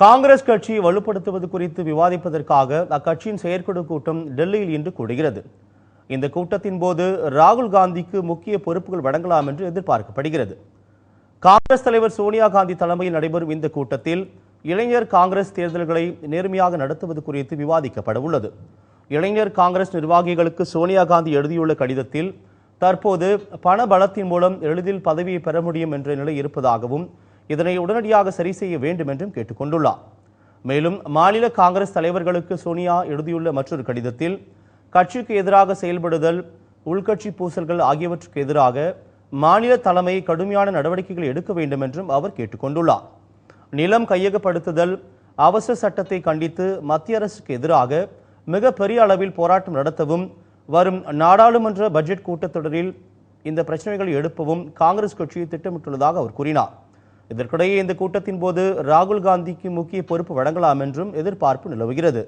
காங்கிரஸ் கட்சியை வலுப்படுத்துவது குறித்து விவாதிப்பதற்காக அக்கட்சியின் செயற்குழு கூட்டம் டெல்லியில் இன்று கூடுகிறது. இந்த கூட்டத்தின் போது ராகுல் காந்திக்கு முக்கிய பொறுப்புகள் வழங்கலாம் என்று எதிர்பார்க்கப்படுகிறது. காங்கிரஸ் தலைவர் சோனியா காந்தி தலைமையில் நடைபெறும் இந்த கூட்டத்தில் இளைஞர் காங்கிரஸ் தேர்தல்களை நேர்மையாக நடத்துவது குறித்து விவாதிக்கப்பட உள்ளது. இளைஞர் காங்கிரஸ் நிர்வாகிகளுக்கு சோனியா காந்தி எழுதியுள்ள கடிதத்தில் தற்போது பண பலத்தின் மூலம் எளிதில் பதவியை பெற முடியும் என்ற நிலை இருப்பதாகவும் இதனை உடனடியாக சரி செய்ய வேண்டும் என்றும் கேட்டுக்கொண்டுள்ளார். மேலும் மாநில காங்கிரஸ் தலைவர்களுக்கு சோனியா எழுதியுள்ள மற்றொரு கடிதத்தில் கட்சிக்கு எதிராக செயல்படுதல் உள்கட்சி பூசல்கள் ஆகியவற்றுக்கு எதிராக மாநில தலைமை கடுமையான நடவடிக்கைகள் எடுக்க வேண்டும் என்றும் அவர் கேட்டுக்கொண்டுள்ளார். நிலம் கையகப்படுத்துதல் அவசர சட்டத்தை கண்டித்து மத்திய அரசுக்கு எதிராக மிக பெரிய அளவில் போராட்டம் நடத்தவும் வரும் நாடாளுமன்ற பட்ஜெட் கூட்டத்தொடரில் இந்த பிரச்சனைகளை எழுப்பவும் காங்கிரஸ் கட்சி திட்டமிட்டுள்ளதாக அவர் கூறினார். இதற்கிடையே இந்த கூட்டத்தின் போது ராகுல் காந்திக்கு முக்கிய பொறுப்பு வழங்கலாம் என்றும் எதிர்பார்ப்பு நிலவுகிறது.